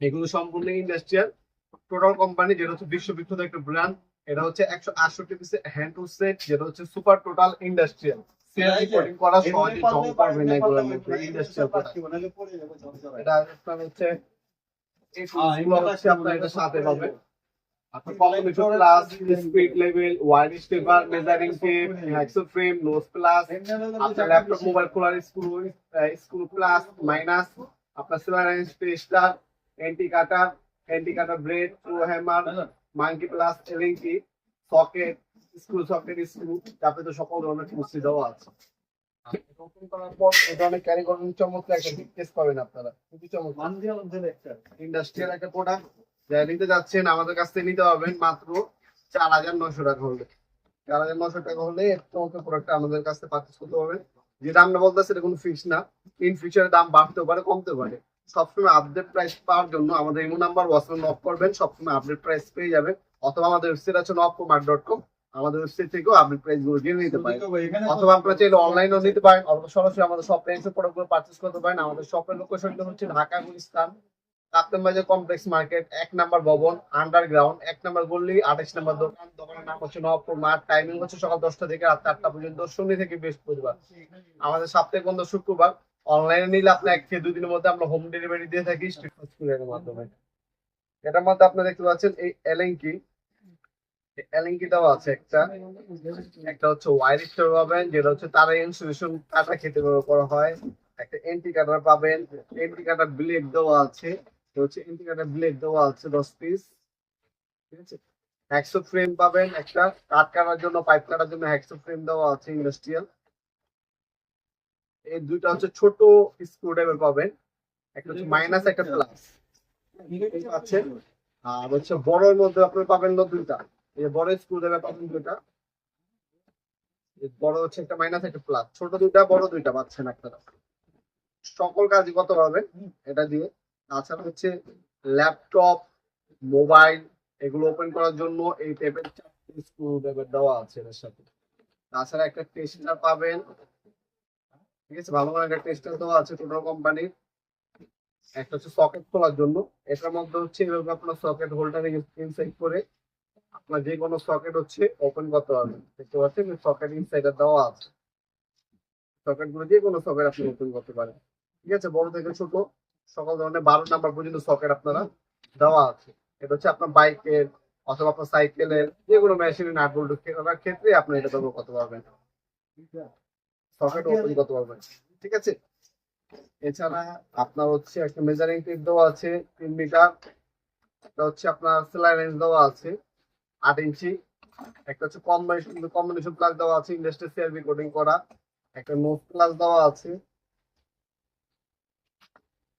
এগুলো সম্পূর্ণ industrial total company যেটা হচ্ছে বিশ্ববিখ্যাত একটা ব্র্যান্ড এটা হচ্ছে একশো আটষট্টি পিসের হ্যান্ড টু সেট যেটা হচ্ছে সুপার টোটাল ইন্ডাস্ট্রিয়াল করা সহজে জং পারবে না এগুলোর মধ্যে ইন্ডাস্ট্রিয়াল এটা আপনার হচ্ছে আপনার এটা সাথে পাবে। Speed level measuring tape hacksaw frame nose plus আপনার ল্যাপটপ মোবাইল খোলার স্ক্রু স্ক্রু প্লাস মাইনাস আপনার anti cutter anti cutter blade pro hammer monkey plus allen key socket screw socket screw তারপরে তো সকল ধরনের কুস্তি দেওয়া আছে। ওপেন করার পর এই ধরনের ক্যারি করার চমৎকার একটা টেস্ট পাবেন আপনারা। খুবই চমৎকার। ইন্ডাস্ট্রিয়াল একটা প্রোডাক্ট যা নিতে যাচ্ছেন আমাদের কাছ থেকে নিতে পারবেন মাত্র চার হাজার নশো টাকা হলে। চার হাজার নশো টাকা হলে চমৎকার প্রোডাক্টটা আমাদের কাছ থেকে পারচেস করতে পারবেন। যে দামটা বলতেছে এটা কোনো ফিক্স না। ইন ফিউচারে দাম বাড়তেও পারে কমতে পারে। সবসময় আপডেট প্রাইস পাওয়ার জন্য আমাদের ইমো নাম্বার হোয়াটসঅ্যাপ নক করবেন সবসময় আপডেট প্রাইস পেয়ে যাবেন। অথবা আমাদের ওয়েবসাইট আছে নকমার্ট ডট কম আমাদের ওয়েবসাইট থেকেও আপডেট প্রাইসগুলো জেনে নিতে পারেন। অথবা আপনারা চাইলে অনলাইনেও নিতে পারেন। অথবা সরাসরি আমাদের শপে এসে প্রোডাক্টগুলো পারচেজ করতে পারেন। আমাদের শপের লোকেশনটা হচ্ছে ঢাকা গুলিস্তান কাপ্তান বাজার কমপ্লেক্স মার্কেট এক নাম্বার ভবন আন্ডারগ্রাউন্ড এক নাম্বার গল্লি আঠাশ নাম্বার দোকান দোকানের নাম হচ্ছে নবপুর মাঠ টাইমিং হচ্ছে সকাল দশটা থেকে রাত চারটা পর্যন্ত শনি থেকে বৃহস্পতিবার। আমাদের সাপ্তাহিক বন্ধ শুক্রবার। অনলাইনে নিলে আপনি এক থেকে দুই দিনের মধ্যে আমরা হোম ডেলিভারি দিয়ে থাকি স্ট্রিট মাধ্যমে। এটার মধ্যে আপনারা দেখতে পাচ্ছেন এই এলেঙ্কি এলেঙ্কি দেওয়া আছে একটা। হচ্ছে পাবেন, যেটা হচ্ছে কাটা খেতে হয়। একটা কাটার পাবেন। কাটার দেওয়া আছে। হচ্ছে কাটার দেওয়া আছে দশ পিস ঠিক আছে? ফ্রেম পাবেন একটা। কাট কাটার জন্য পাইপ কাটার জন্য হ্যাক্সো ফ্রেম দেওয়া আছে ইন্ডাস্ট্রিয়াল এই দুইটা হচ্ছে ছোট স্ক্রু ড্রাইভার পাবেন। একটা হচ্ছে মাইনাস, একটা প্লাস। পাচ্ছেন। আর হচ্ছে বড়ের মধ্যে আপনার পাবেন না দুইটা। এই যে বড় স্ক্রু ড্রাইভার পাবেন দুইটা। বড় হচ্ছে একটা মাইনাস, একটা প্লাস। ছোট দুইটা, বড় দুইটা পাচ্ছেন আপনারা। সকল কাজই কত পাবেন? এটা দিয়ে। তাছাড়া হচ্ছে ল্যাপটপ, মোবাইল, এগুলো ওপেন করার জন্য এই টাইপের স্ক্রু ড্রাইভার দেওয়া আছে এর সাথে। তাছাড়া একটা টেস্টার পাবেন। ঠিক আছে? ভালো একটা দেওয়া আছে কোম্পানির একটা হচ্ছে সকেট জন্য। এটার মধ্যে হচ্ছে আপনার সকেট করে আপনার যে কোনো সকেট হচ্ছে ওপেন করতে দেখতে পাচ্ছেন সকেট দেওয়া আছে। সকেটগুলো কোনো সকেট আপনি ওপেন করতে পারেন। ঠিক আছে? বড় থেকে ছোট, সকল ধরনের বারো নাম্বার পর্যন্ত সকেট আপনারা দেওয়া আছে। এটা হচ্ছে আপনার বাইকের অথবা আপনার সাইকেলের যে কোনো মেশিনের নাট বল্টু ক্ষেত্রে আপনি এটা করতে পারবেন। সকেট ওপেন করতে পারবেন ঠিক আছে? এছাড়া আপনার হচ্ছে একটা মেজারিং টেপ দেওয়া আছে তিন মিটার একটা হচ্ছে আপনার সেলাই রেঞ্জ দেওয়া আছে আট ইঞ্চি। একটা হচ্ছে কম্বিনেশন কম্বিনেশন প্লাগ দেওয়া আছে ইন্ডাস্ট্রি সিআরবি কোডিং করা। একটা নোট প্লাস দেওয়া আছে।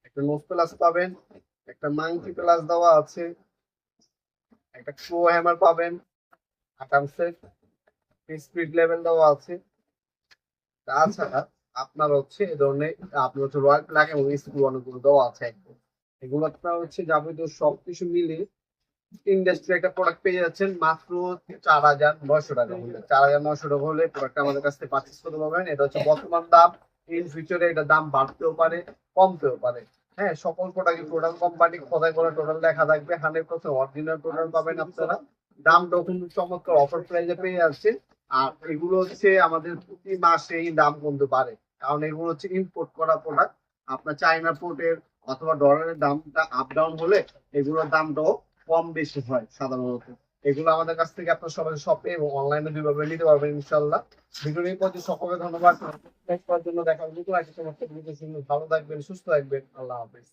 একটা নোট প্লাস পাবেন একটা মাংকি প্লাস দেওয়া আছে। একটা প্রো হ্যামার পাবেন আটাম সেট স্পিড লেভেল দেওয়া আছে। তাছাড়া আপনার হচ্ছে এই ধরনের, আপনার হচ্ছে রয়্যাল প্লাগ এবং স্ক্রু অনেকগুলো দেওয়া আছে একদম। এগুলো আপনার হচ্ছে যাবতীয় সবকিছু মিলে ইন্ডাস্ট্রি একটা প্রোডাক্ট পেয়ে যাচ্ছেন মাত্র চার হাজার নয়শো টাকা হলে চার হাজার নয়শো টাকা হলে প্রোডাক্ট আমাদের কাছ থেকে পারচেস করতে পারবেন। এটা হচ্ছে বর্তমান দাম। ইন ফিউচারে এটা দাম বাড়তেও পারে, কমতেও পারে। হ্যাঁ সকল প্রোডাক্ট টোটাল কোম্পানি খোদাই করে টোটাল লেখা থাকবে। হান্ড্রেড পার্সেন্ট অরিজিনাল টোটাল পাবেন আপনারা। দামটাও কিন্তু চমৎকার অফার প্রাইসে পেয়ে যাচ্ছে আর এগুলো হচ্ছে আমাদের প্রতি মাসে দাম কমতে পারে। কারণ এগুলো হচ্ছে ইম্পোর্ট করা প্রোডাক্ট আপনার চাইনা পোর্টের অথবা ডলারের দামটা আপ ডাউন হলে এগুলোর দামটাও কম বেশি হয় সাধারণত। এগুলো আমাদের কাছ থেকে আপনার সবাই শপে এবং অনলাইনে দুইভাবে নিতে পারবেন ইনশাল্লাহ ভিডিওর প্রতি সকলে ধন্যবাদ। করার জন্য দেখা হবে। সমস্ত ভালো থাকবেন, সুস্থ থাকবেন। আল্লাহ হাফিজ।